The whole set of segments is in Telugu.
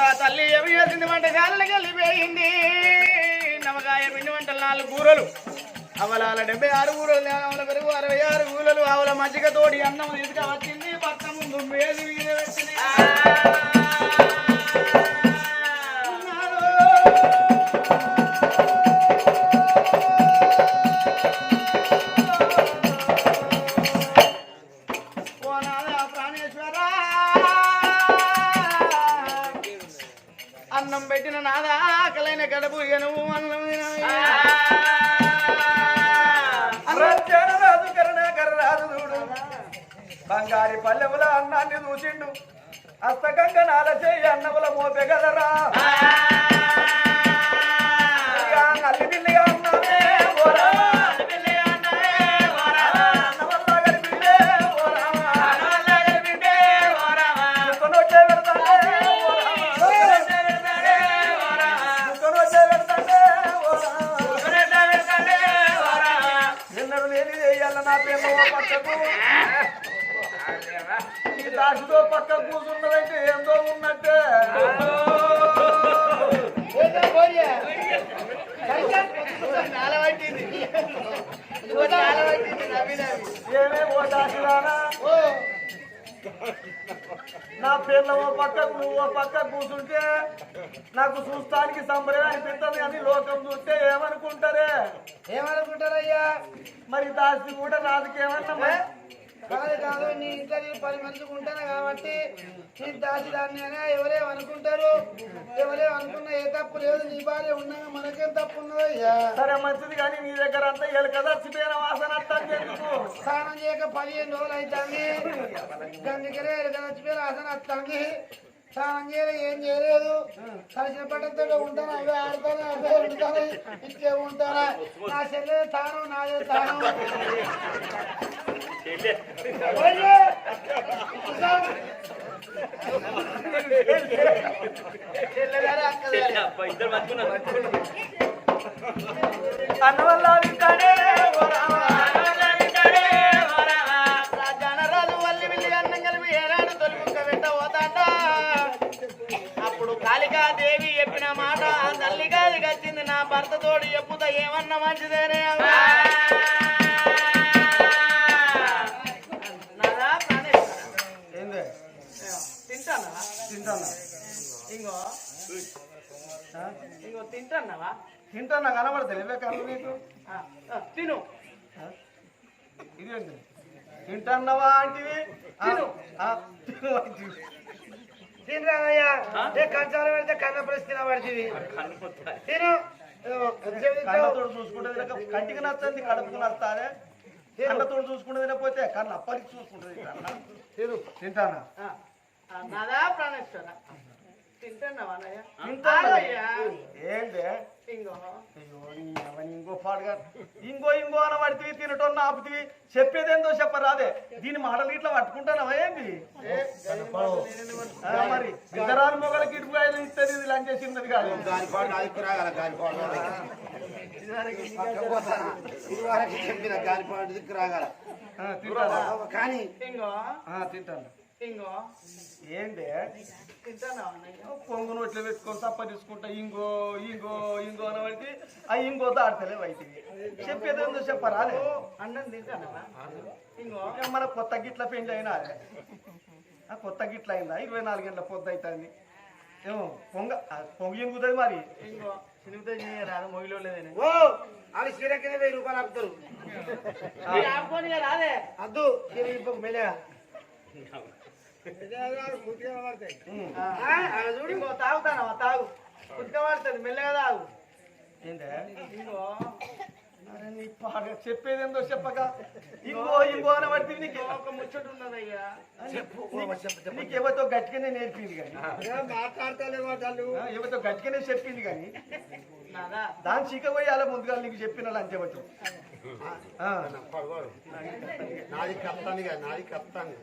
ఇక తల్లి ఏమి చేసింది వంట శాలకి వెళ్ళిపోయింది నమ్మకాయ పిండి వంటలు నాలుగు కూరలు అవలాల డెబ్బై ఆరు కూరలు ఆవుల పెరుగు అరవై ఆరు కూరలు ఆవుల మజ్జిగ తోడి అన్నం తీసుక వచ్చింది పక్క ముందు మేది మీద అన్నాన్ని చూసిండు అస్తగంగ నాల చేయి అన్నవల మోపె కదరా ఇక అల్లి బిల్లిగా అన్నమే ఓరా. అన్నవల్ల గడిపిల్లే ఓరా. ముక్కనొచ్చే పేరు ఓరా. ముక్కనొచ్చే పెడతానే ఓరా. ఎన్నడు లేని వేయాల నా పిల్ల పక్కకు దాసుతో పక్క కూర్చున్నదంటే ఏందో ఉన్నట్టే. ఏమే ఓ దాసురానా నా పిల్ల ఓ పక్క నువ్వు ఓ పక్క కూర్చుంటే నాకు చూస్తానికి సంబరం అనిపిస్తుంది కానీ లోకం చూస్తే ఏమనుకుంటారే ఏమనుకుంటారయ్యా మరి దాసి కూడా రాజుకేమన్నా మరి? కాదు కాదు నీ ఇంట్లో నేను పది మందికి ఉంటాను కాబట్టి నీ దాచిదాన్ని అని ఎవరేమనుకుంటారు ఎవరేమనుకున్నా ఏ తప్పు లేదు నీ భార్య ఉన్నాగా మనకేం తప్పు ఉన్నదయ్యా సరే మంచిది కానీ నీ దగ్గర అంతా ఎలుక చచ్చిపోయిన వాసన స్నానం చేయక పదిహేను రోజులు అవుతుంది గందికరే చచ్చిపోయిన ఆసన వస్తుంది. స్నానం చేయలే ఏం చేయలేదు. కలిసిన పట్టతో ఉంటాను అవే ఆడతాను అవే ఉంటాను ఇచ్చే ఉంటాను. నా చెల్లె తాను నాదే తాను. ఓయ్యే! కూర్చో. అన్నవల్ల వింటాడే చెప్పిన మాట తల్లి గారికి వచ్చింది నా భర్త తోడు చెప్పుతా ఏమన్నా మంచిదేనే తింటానా? ఇంకో? ఇంకో తింటానవా తింటానా? కనబడతాయి ఇవే కళ్ళు నీకు? తిను? ఇదేంటి? తింటున్నావా అంటివి ఆ, తిను. ఏ కంచాలు పెడితే కన్న పరిస్థితి పడుతుంది తిను. చూసుకుంటే కంటికి నచ్చంది కడుపుకు నచ్చాలే కళ్ళతోడు చూసుకుంటే తినకపోతే కళ్ళు అప్పటికి చూసుకుంటుంది తింటానా? నాదా ప్రాణేశ్వర తింటున్నావా. ఏంటి అవన్నీ ఇంకో. పాడుగా ఇంకో ఇంకో అని పడితే తినటం ఆపుతివి. చెప్పేదేందో చెప్పరాదే. దీని మాటలు ఇట్లా పట్టుకుంటానవా ఏంటి మరి ఇద్దరాలు మొగలకి ఇటుకాయలు ఇస్తుంది ఇది లంచ్ చేసినది కాదు. చెప్పిన గాలిపాడు దిక్కు రాగల. ఆ, తింటానా. కానీ తింటాను. ఇంగో. ఏంటి? పొంగు నోట్లో పెట్టుకొని తప్ప తీసుకుంటా ఇంగో ఇంగో ఇంగో అని పడితే ఆ ఇంగో దాడతలే బయటికి. చెప్పేదేందో చెప్పరాలే ఓ, అన్నం తింటున్నావా ఇంగో. మన కొత్త గిట్ల పెండి అయినా ఆ కొత్త గిట్ల అయిందా? ఇరవై నాలుగు గంటల పొద్దు అవుతుంది ఏమో పొంగ పొంగి ఇంగుతుంది మరి. ఇంగో. మొగిలో లేదని ఓ అది సీరకినే వెయ్యి రూపాయలు ఆపుతారు. ఆపుకొని రాదే అద్దు సీర చూడు ఇంకో తాగుతానవా తాగు. ఉతకబడుతుంది మెల్లగా తాగు. పాట చెప్పేదేందో చెప్పక. ఇంకో ఇంకో అని పడితే నీకు ఒక ముచ్చట ఉన్నదయ్యా. నీకు ఎవరితో గట్టిగానే నేర్పింది కానీ. మాట్లాడతాలేమో తల్లు ఆ, ఎవరితో గట్టిగానే చెప్పింది కానీ. దాని చీకపోయాల ముందుగా నీకు చెప్పిన అని చెప్పచ్చు నాది కప్తాను కదా నాది కప్తాను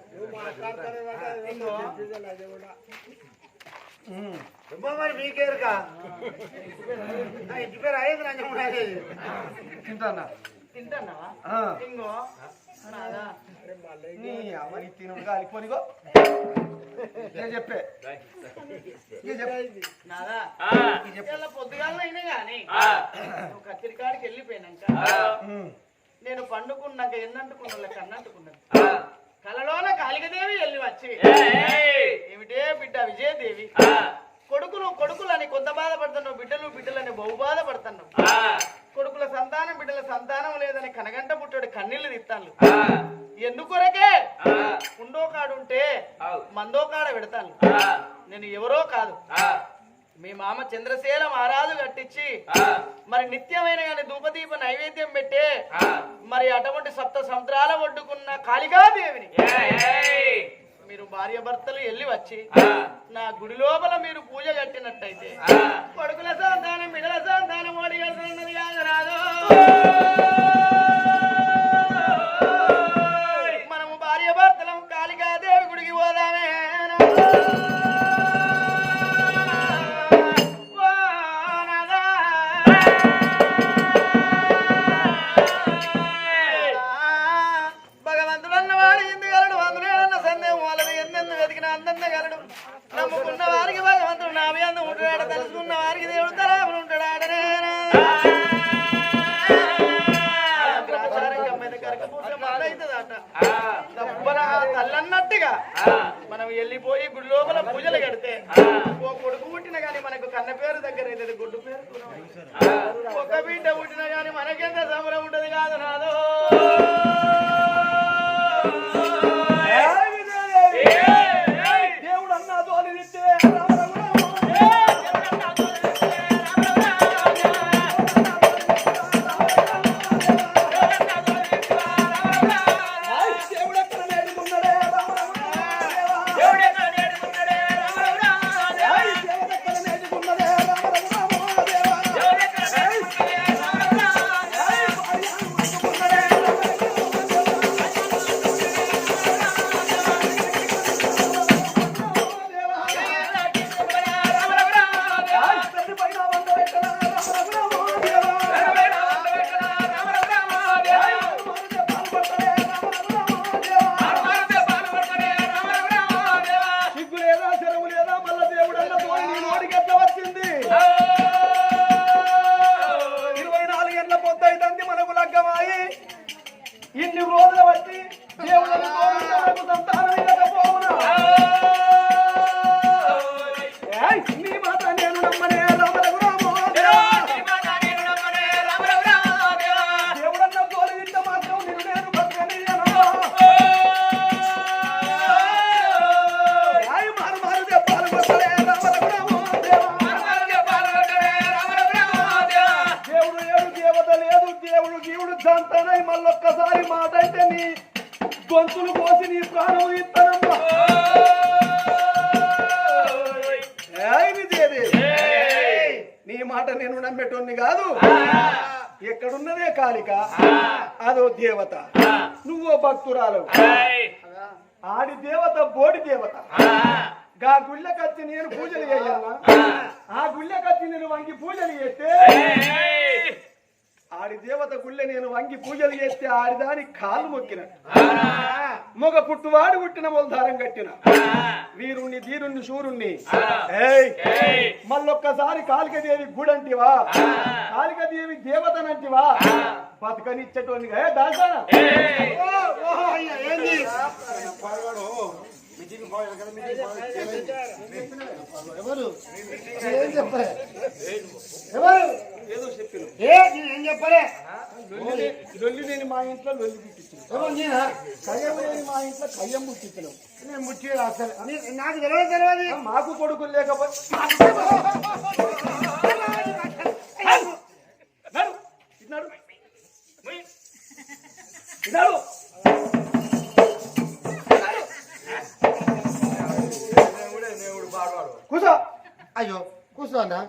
మరి మీకేరుక ఇంటి పేరు అయ్యేది రంజం తింటానా? తింటున్నావా? ఆ, ఇంకో. నీ అమ్మని తినుడు కాలిపోనిగో నేను చెప్పే. ఇక చెప్పే. నాదా? ఆ, ఇలా పొద్దుగాల అయినా గాని ఆ, నువ్వు కత్తిరికాడికి వెళ్ళిపోయినాక. నేను పండుకున్నాక ఎన్నంటుకున్నా కన్నంటుకున్నాను. ఆ, కలలోన కాళికదేవి వెళ్ళి వచ్చి ఏయ్, ఏమిటే బిడ్డ విజయదేవి? ఆ, కొడుకులు కొడుకులని కొంత బాధపడుతున్నావు బిడ్డలు బిడ్డలని బహు బాధపడుతున్నావు. ఆ, కొడుకుల సంతానం బిడ్డల సంతానం లేదని కనగంట పుట్టాడు కన్నీళ్ళు తిత్తాను ఎందుకొరకే ఉండో కాడుంటే. మందో కాడ పెడతాను నేను ఎవరో కాదు. మీ మామ చంద్రశీల మహారాజు కట్టించి మరి నిత్యమైన గాని ధూపదీప నైవేద్యం పెట్టే మరి అటువంటి సప్త సముద్రాల ఒడ్డుకున్న కాళికాదేవిని. మీరు భార్య భర్తలు వెళ్ళి వచ్చి నా గుడి లోపల మీరు పూజ కట్టినట్టయితే కొడుకుల సంతానం బిడల సంతానం ఓడి వెళ్తున్నది దేవత. నువ్వో భక్తురాలు. ఆడి దేవత బోడి దేవత. గా గుళ్ళకచ్చి నేను పూజలు చేయాలా? ఆ గుళ్ళకచ్చి నేను వంగి పూజలు చేస్తే ఆడి దేవత గుళ్ళె నేను వంగి పూజలు చేస్తే ఆడిదాని కాలు మొక్కిన. మొగ పుట్టువాడు పుట్టిన మొలధారం కట్టిన. వీరుణ్ణి ధీరుణ్ణి శూరుణ్ణి. ఏయ్. మళ్ళొక్కసారి కాళికదేవి గుడంటివా? కాళికదేవి దేవతనంటివా? బతకనిచ్చటోని ఏ దాల్చానా ఎవరు? ఏం చెప్పలే? ఎవరు? ఏ లొల్లి మా ఇంట్లో లొల్లి పుట్టించిన. ఎవరు నేనా? కయ్యం లేని మా ఇంట్లో కయ్యం పుట్టించడం నేను ముట్టి అసలు నీ- నాకు తెలియదు తెలియదు. మాకు కొడుకులు లేకపోతే అయ్యో కూర్చోన్నా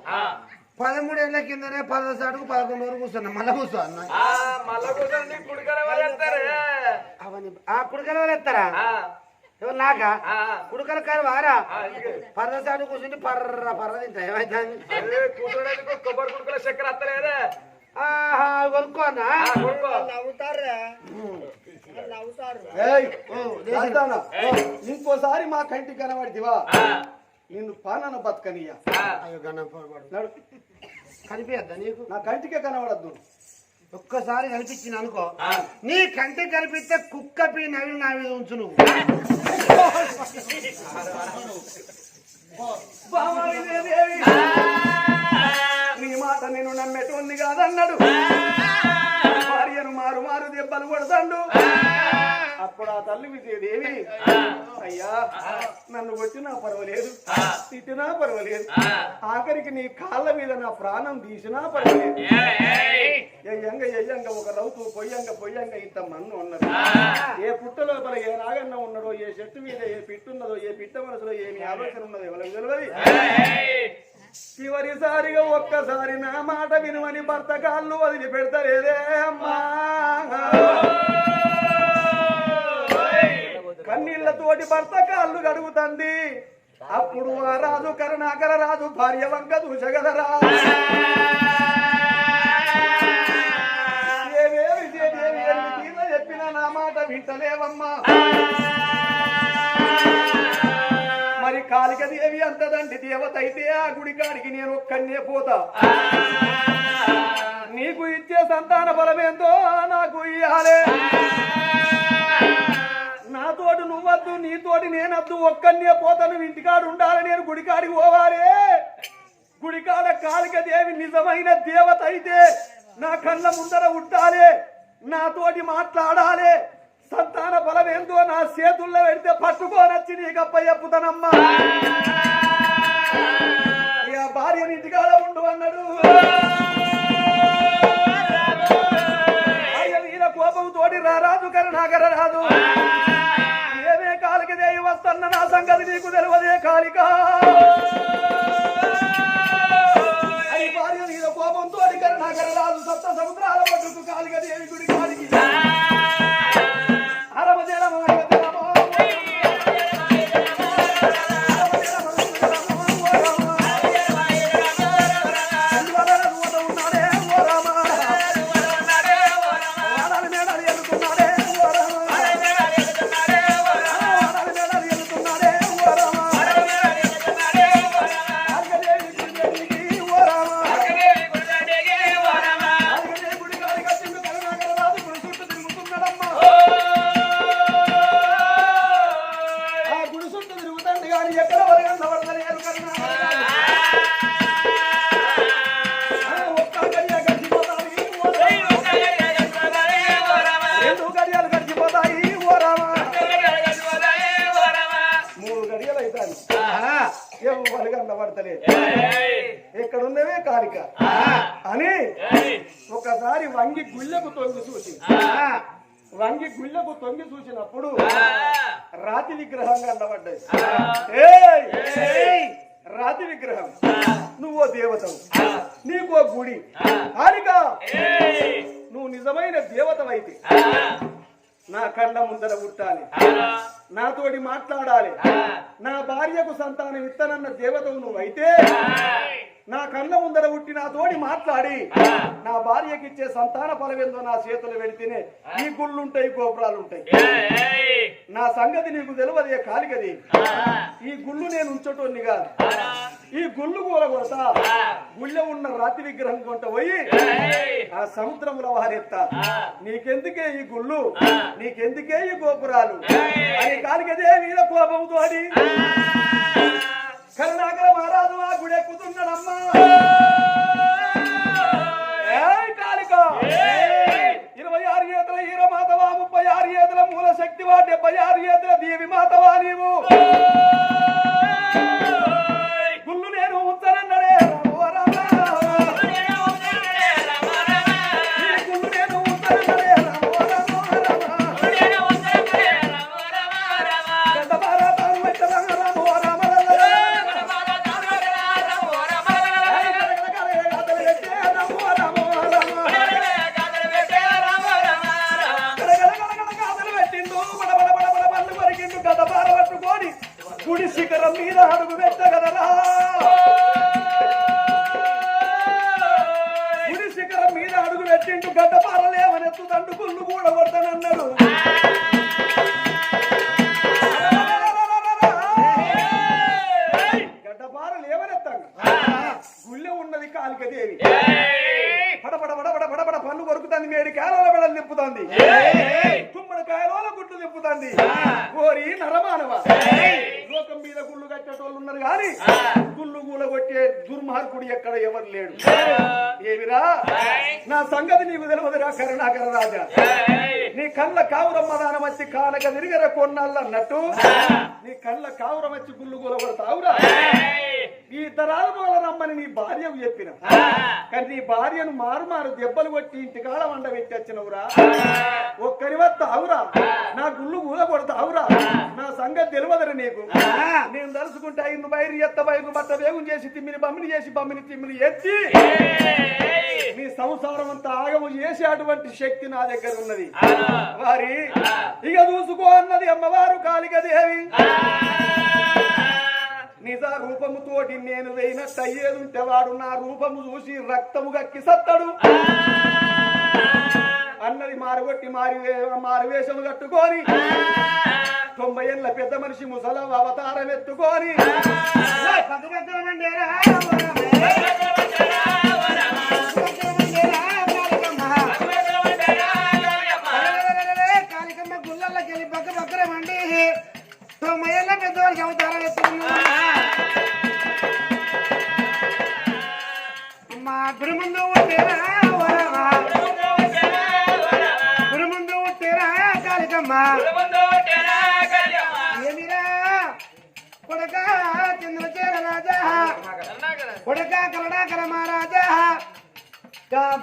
పదమూడు ఏళ్ళ కిందనే సాటుకు పదకొండు వరకు కూర్చున్నా. మళ్ళీ కూర్చో అన్న అవన్నీ ఆ కుడుకల వాళ్ళు ఎత్తారా? ఎవరు నాకా? కుడుకల కాదు వారా? పర్ర సాటు కూర్చుంటే పర్ర పర్ర తింటా. ఏమైతే కూర్చోడానికి కొబ్బరి కుడుకుల చక్కెర అత్తలేదే. ఆహా, ఇంకోసారి మా కంటికి కనబడితివా? నిన్ను పానన బతకనియ్య. అయ్యో గణం పొరపాటు నడు. కనిపించద్దా నీకు? నా కంటికే కనబడద్దు. ఒక్కసారి కనిపించింది అనుకో. నీ కంటి కనిపిస్తే కుక్క పీ నవిలి నా మీద ఉంచు నువ్వు. నీ మాట నేను నమ్మేటోంది కాదన్నాడు. భార్యను మారు మారు దెబ్బలు కొడతాడు. అప్పుడు ఆ తల్లి విజయదేవి అయ్యా నన్ను కొట్టినా పర్వాలేదు తిట్టినా పర్వాలేదు ఆఖరికి నీ కాళ్ళ మీద నా ప్రాణం తీసినా పర్వాలేదు. ఎయ్యంగ ఎయ్యంగ ఒక రౌతు పొయ్యంగ పొయ్యంగ ఇంత మన్ను ఉన్నది. ఏ పుట్ట లోపల ఏ నాగన్న ఉన్నాడో ఏ చెట్టు మీద ఏ పిట్టున్నదో ఏ పిట్ట మనసులో ఏమి ఆలోచన ఉన్నదో ఎవరికి తెలియదు చివరిసారిగా ఒక్కసారి నా మాట వినుమని భర్త కాళ్ళు వదిలి పెడతారేదే అమ్మా కన్నీళ్ళతోటి భర్త కాళ్ళు గడుగుతంది. అప్పుడు ఆ రాజు కరుణాకర రాజు భార్య వంక దూషగదరా ఏవేవి దేవేవి ఎన్ని చెప్పిన నా మాట వింటలేవమ్మా. మరి కాళిక దేవి అంతదండి దేవత అయితే ఆ గుడి కాడికి నేను ఒక్కనే పోతా. నీకు ఇచ్చే సంతాన బలమేందో నాకు ఇయ్యాలే. వద్దు నీతోటి నేనద్దు ఒక్కనే పోతాను ఇంటికాడు ఉండాలి నేను గుడికాడికి పోవాలి. గుడికాడ కాళిక దేవి నిజమైన దేవత అయితే నా కళ్ళ ముందర ఉండాలి నాతోటి మాట్లాడాలి. సంతాన బలం ఏందో నా చేతుల్లో పెడితే పట్టుకోనొచ్చి నీకు గప్పయ్య చెప్పుతానమ్మా. ఇక భార్యని ఇంటికాడ ఉండు అన్నాడు. కోపం వీర కోపంతోటి రా రాజు కరుణాకర వస్తన్న నా సంగతి నీకు తెలియదే కాలిక భార్య మీద కోపంతో కరుణాకర రాజు సప్త సముద్రాల ఒడ్డుకు కాలిక దేవి గుడి కాలికి నువ్వో దేవతవు. నీకో గుడి. కారిక నువ్వు నిజమైన దేవతవైతే. నా కళ్ళ ముందర పుట్టాలి నాతోటి మాట్లాడాలి. నా భార్యకు సంతానం ఇత్తనన్న దేవతవు నువ్వైతే నా కళ్ళ ముందర పుట్టి నాతోటి మాట్లాడి. నా భార్యకి ఇచ్చే సంతాన ఫలమేందో నా చేతులు పెడితేనే ఈ గుళ్ళుంటాయి గోపురాలు ఉంటాయి నా సంగతి నీకు తెలియదే కాలిగది. ఈ గుళ్ళు నేను ఉంచటోన్ని కాదు. ఈ గుళ్ళు కూర కొడతా గుళ్ళో ఉన్న రాతి విగ్రహం కొంట పోయి ఆ సముద్రంలో వారెత్తా. నీకెందుకే ఈ గుళ్ళు? నీకెందుకే ఈ గోపురాలు? అని కాలిగదే మీద కోపంతో గుడి మీద అడుగు పెట్టగలరా? గుడి మీద అడుగు పెట్టిండు గడ్డ పారలేమనెత్తు తండ్రి కుళ్ళు కూడా కొడతానన్నారు కానీ గుళ్ళు గూల కొట్టే దుర్మార్గుడు ఎక్కడ ఎవరు లేడు. ఏమిరా? నా సంగతి నీకు తెలియదురా కరుణాకర రాజా! నీ కళ్ళ కావురమ్మ దానం వచ్చి కానక తిరిగర కొన్నాళ్ళు అన్నట్టు నీ కళ్ళ కావురం వచ్చి గుళ్ళు గూల కొడతావురా! ఈ తరాలు గోల రమ్మని నీ భార్యకు చెప్పిన. కానీ నీ భార్యను మారు మారు దెబ్బలు కొట్టి ఇంటికాడ వండ పెట్టి వచ్చినవురా ఒక్కరి వద్ద అవురా నా గుళ్ళు గూల కొడతావురా నా సంగతి తెలియదురా నీకు. నేను తలుసుకుంటే ఐదు బయలు ఎత్త బయలు బట్ట వేగం చేసి తిమ్మిని బమ్మిని చేసి బమ్మిని తిమ్మిని ఎత్తి! నీ సంసారం అంతా ఆగము చేసే అటువంటి శక్తి నా దగ్గర ఉన్నది. వారి ఇక చూసుకో అన్నది అమ్మవారు కాళికదేవి నిజ రూపముతోటి నేను వేయినట్టు అయ్యేదుంటే వాడు నా రూపము చూసి రక్తము గక్కి సత్తడు అన్నది మారుగొట్టి మారి మారువేషము కట్టుకొని తొంభై ఏళ్ళ పెద్ద మనిషి ముసల అవతారం ఎత్తుకొని కాలికమ్మ గుళ్ళల్లోకి వెళ్ళి పక్క పక్కన మండి తొంభై ఏళ్ళ పెద్దవాళ్ళకి అవతారం ఎత్తుకున్నా కలడాకర మహారాజా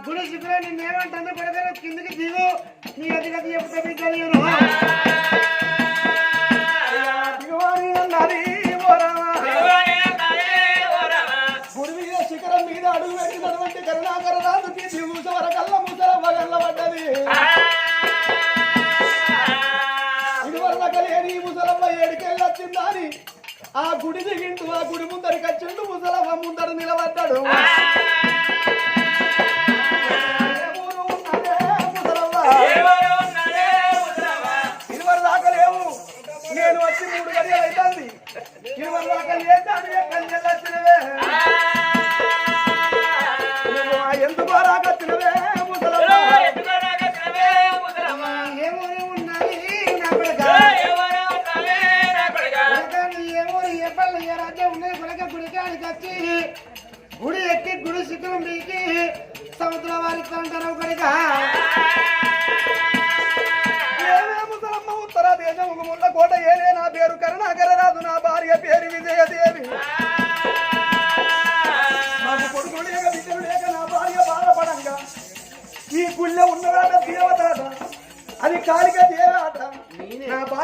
గుడి శిఖులో నిన్నేమంటుంది కొడక కిందికి దిగు. నీ అధిగతి చెప్తే మీకు తెలియను ఆ గుడి దిగింటూ ఆ గుడి ముందరికి వచ్చిండు ముసలమ్మ ముందర నిలబడ్డాడు.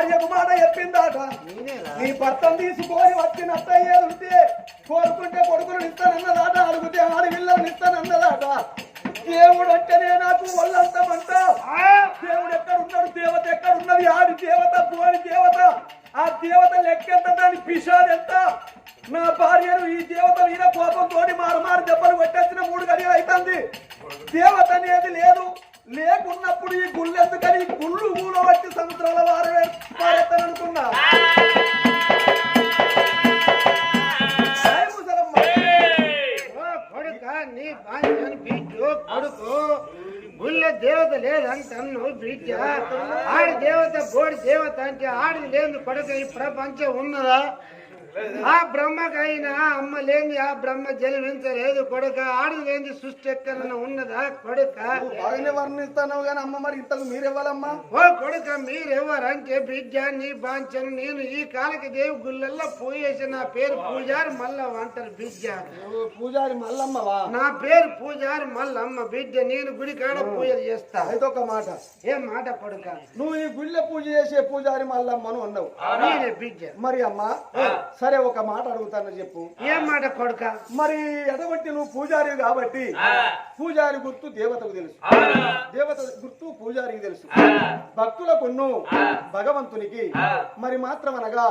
భార్యకు మాట చెప్పిందాట నీ భర్తను తీసుకొని వచ్చిన అత్తయ్యేదుంటే కోరుకుంటే కొడుకును ఇస్తానన్నదాట అడిగితే ఆడపిల్లను ఇస్తానన్నదాట దేవుడు అంటేనే నాకు ఒళ్ళంతమంట దేవుడు ఎక్కడ ఉన్నాడు దేవత ఎక్కడ ఉన్నది ఆడి దేవత పోని దేవత. ఆ దేవత లెక్కెంత? దాని పిషాద్ ఎంత? నా భార్యను ఈ దేవత మీద కోపంతో మారు మారు దెబ్బలు కొట్టేసిన మూడు గడియలు అవుతుంది దేవత అనేది లేదు. లేకున్నప్పుడు ఈ గుళ్ళు ఎందుకని? గుళ్ళు వచ్చి సముద్రాల వారు కొడుక నీ బాధ్యని బిడ్డు కొడుకు. గుళ్ళ దేవత లేదంటన్ను బిడ్డ. ఆడి దేవత బోడి దేవత అంటే ఆడిది లేదు కొడుక ఈ ప్రపంచం ఉన్నదా? ఆ బ్రహ్మకైనా అమ్మ లేని ఆ బ్రహ్మ జన్మించలేదు. కొడుక లేని సృష్టి ఎక్కడన్నా ఉన్నదా కొడుక? బాగానే వర్ణిస్తాను కానీ అమ్మ మరి ఇంతకు మీరెవ్వాలమ్మా? ఓ కొడుక మీరెవరంటే బిడ్డ నీ బాంచను నేను ఈ కాలకి దేవి గుళ్ళల్లో పోయేసి నా పేరు పూజారి మళ్ళా అంటారు బిడ్డ పూజారి మల్లమ్మవా? నా పేరు పూజారి మల్లమ్మ బిడ్డ నేను గుడి కాడ పూజలు చేస్తా. అయితే ఒక మాట. ఏ మాట కొడుక? నువ్వు ఈ గుళ్ళె పూజ చేసే పూజారి మల్లమ్మను అన్నావు. నేనే బిడ్డ మరి అమ్మా సరే ఒక మాట అడుగుతాను చెప్పు. ఏ మాట కొడుక? మరి ఎటువంటి నువ్వు పూజారి కాబట్టి పూజారి గుర్తు దేవతకు తెలుసు. దేవత గుర్తు పూజారికి తెలుసు. భక్తులకు భగవంతునికి. మరి మాత్రం అనగా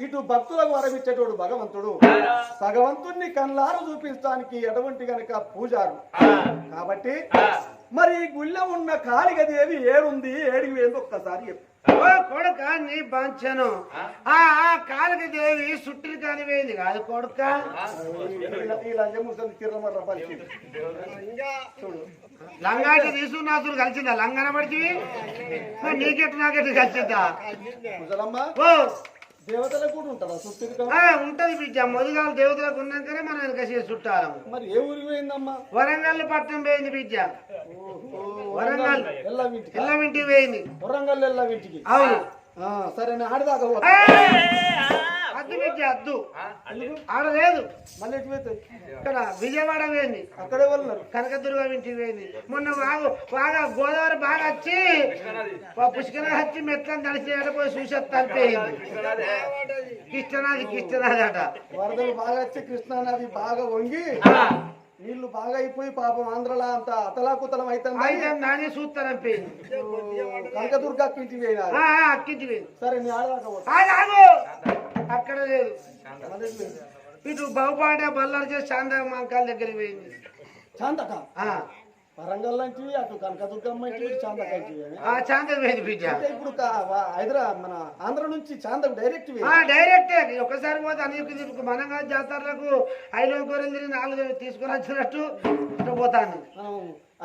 ఇటు భక్తులకు వరమిచ్చేటోడు భగవంతుడు. భగవంతుణ్ణి కళ్ళారు చూపించడానికి ఎటువంటి గనక పూజారు. కాబట్టి మరి గుళ్ళో ఉన్న కాళిక దేవి ఏడుంది ఏడికి వేంది ఒక్కసారి చెప్పు. కొడుక నీ పంచను ఆ? ఆ కాలకి దేవి సుట్టిని కానివేయింది కాదు కొడుక. లంగాటి తీసు నాసులు కలిసిందా? లంగన పడిచివి? నీకెట్టు నాకెట్టు కలిసిందా. ముసలమ్మ? ఓ దేవతలకు కూడా ఉంటారా ఆ, ఉంటది బిడ్డ. మొదగాలు దేవతలకు ఉన్నాకనే మనం వెనక చేసి చుట్టాలం. మరి ఏ ఊరికి పోయిందమ్మా? వరంగల్ పట్టణం పోయింది బిడ్డ. వరంగల్. ఎల్లా ఇంటికి. ఎల్లమింటికి పోయింది. వరంగల్ ఎల్లా ఇంటికి. అవును. సరే ఆడిదాకా. అద్దు అద్దు ఆడలేదు మళ్ళీ ఇక్కడ విజయవాడ పోయింది. అక్కడే వాళ్ళన్నారు కనకదుర్గ ఇంటికి పోయింది. మొన్న బాగా బాగా గోదావరి బాగా వచ్చి ప- పుష్కర వచ్చి మెట్లను తడిచి పోయి చూసేస్తాను పోయింది కృష్ణనాది కృష్ణనాది. అట. వరదలు బాగా వచ్చి కృష్ణానది బాగా వంగి నీళ్ళు బాగా అయిపోయి పాపం ఆంధ్రలో అంత అతలాకుతలం అయితే పోయింది కనకదుర్గ పోయింది. సరే నేను ఆడదాకా అక్కడ లేదు? ఇటు బహుపాట బల్లారు చేసి శాంత మాంకాల దగ్గరికి పోయింది. చాందక? వరంగల్ లాంటివి అటు కనకదుర్గమ్మ చాందక చాంత పోయింది బిడ్డ. ఇప్పుడు హైదరాబాద్ మన ఆంధ్ర నుంచి చాందకు డైరెక్ట్ డైరెక్ట్. ఒకసారి పోతే అనేక మనంగా జాతరలకు ఐదు కూరలు తిరిగి నాలుగు తీసుకొని వచ్చినట్టు ఇటు పోతాను మనం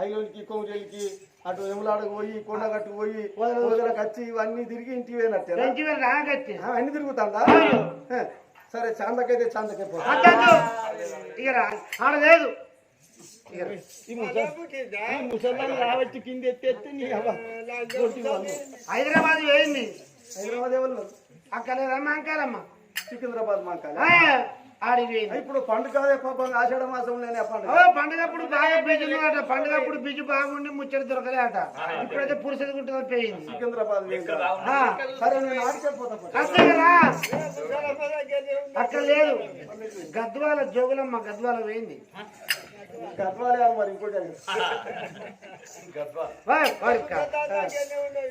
ఐలోనికి కోమరెల్లికి అటు ఎములాడకు పోయి కొండగట్టు పోయి వదలకు వచ్చి ఇవన్నీ తిరిగి ఇంటికి పోయినట్టే అన్ని తిరుగుతాడా హ, సరే చాందకైతే చాందకే పో అద్దద్దు ఇక రా. ఆడ లేదు. ఇక రా. ఈ ముసలి ముసలి రాబట్టి కింద ఎత్తేస్తే నీ. హైదరాబాద్ పోయింది. హైదరాబాద్ ఎవరు అక్కడ రమ్మంకారమ్మ సికింద్రాబాద్ మాకాలి. ఆడికి పోయింది ఇప్పుడు పండుగ పాపం ఆషాఢ మాసంలోనే ఓ పండుగప్పుడు బాగా బిజులు అట పండుగప్పుడు బిజు బాగుండి ముచ్చట దొరకలే అట ఇప్పుడైతే పురుషుడు గుంటుంది పోయింది. సికింద్రాబాద్ సరే. అంతే కదా? అక్కడ లేదు. గద్వాల జోగులమ్మ గద్వాల పోయింది.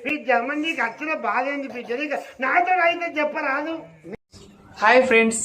పిజ్జ. నీకు వచ్చిన బాధ ఏంది పిజ్జ నాతో అయితే చెప్పరాదు. Hi friends.